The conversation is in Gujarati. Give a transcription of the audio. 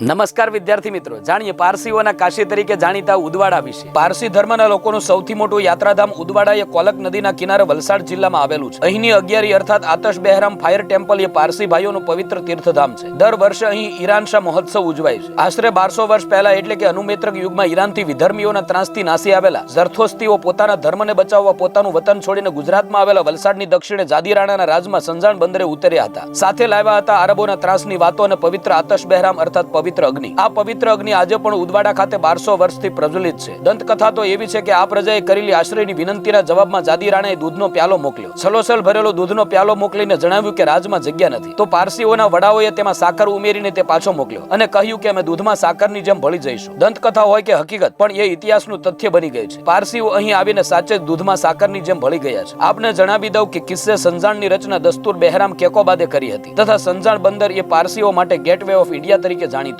નમસ્કાર વિદ્યાર્થી મિત્રો. જાણીએ પારસીઓના કાશી તરીકે જાણીતા ઉદવાડા વિશે. પારસી ધર્મના લોકોનું સૌથી મોટું યાત્રાધામ ઉદવાડા એ કોલક નદીના કિનારે વલસાડ જિલ્લામાં આવેલું છે. અહીંની અગિયારી અર્થાત આતશ બહેરામ ફાયર ટેમ્પલ એ પારસી ભાઈઓનું પવિત્ર તીર્થધામ છે. દર વર્ષે અહીં ઈરાનશા મહોત્સવ ઉજવાય છે. આશરે બારસો વર્ષ પહેલા એટલે કે અનુમેત્રક યુગમાં ઈરાનથી વિધર્મીઓના ત્રાસથી નાસી આવેલા ઝરથોસ્તીઓ પોતાના ધર્મને બચાવવા પોતાનું વતન છોડીને ગુજરાતમાં આવેલા વલસાડની દક્ષિણે જાદીરાણાના રાજમાં સંજાણ બંદરે ઉતર્યા હતા. સાથે લાવ્યા હતા આરબોના ત્રાસની વાતો અને પવિત્ર આતશ બહેરામ અર્થાત પવિત્ર અગ્નિ. આ પવિત્ર અગ્નિ આજે પણ ઉદવાડા ખાતે બારસો વર્ષથી પ્રજ્વલિત છે. દંતકથા તો એવી છે કે આ પ્રજાએ કરેલી આશ્રયની વિનંતીના જવાબમાં જાદી રાણાએ દૂધનો પ્યાલો મોકલ્યો. છલોછલ ભરેલો દૂધનો પ્યાલો મોકલીને જણાવ્યું કે રાજમાં જગ્યા નથી. તો પારસીઓના વડાઓએ તેમાં સાકર ઉમેરીને તે પાછો મોકલ્યો અને કહ્યું કે અમે દૂધમાં સાકરની જેમ ભળી જઈશું. દંતકથા હોય કે હકીકત, પણ એ ઇતિહાસનું તથ્ય બની ગયું છે. પારસીઓ અહીં આવીને સાચે દૂધમાં સાકરની જેમ ભળી ગયા છે. આપને જણાવી દઉં કે કિસ્સે સંજાણની રચના દસ્તુર બહેરામ કેકોબાદે કરી હતી તથા સંજાણ બંદર એ પારસીઓ માટે ગેટવે ઓફ ઇન્ડિયા તરીકે જાણીતું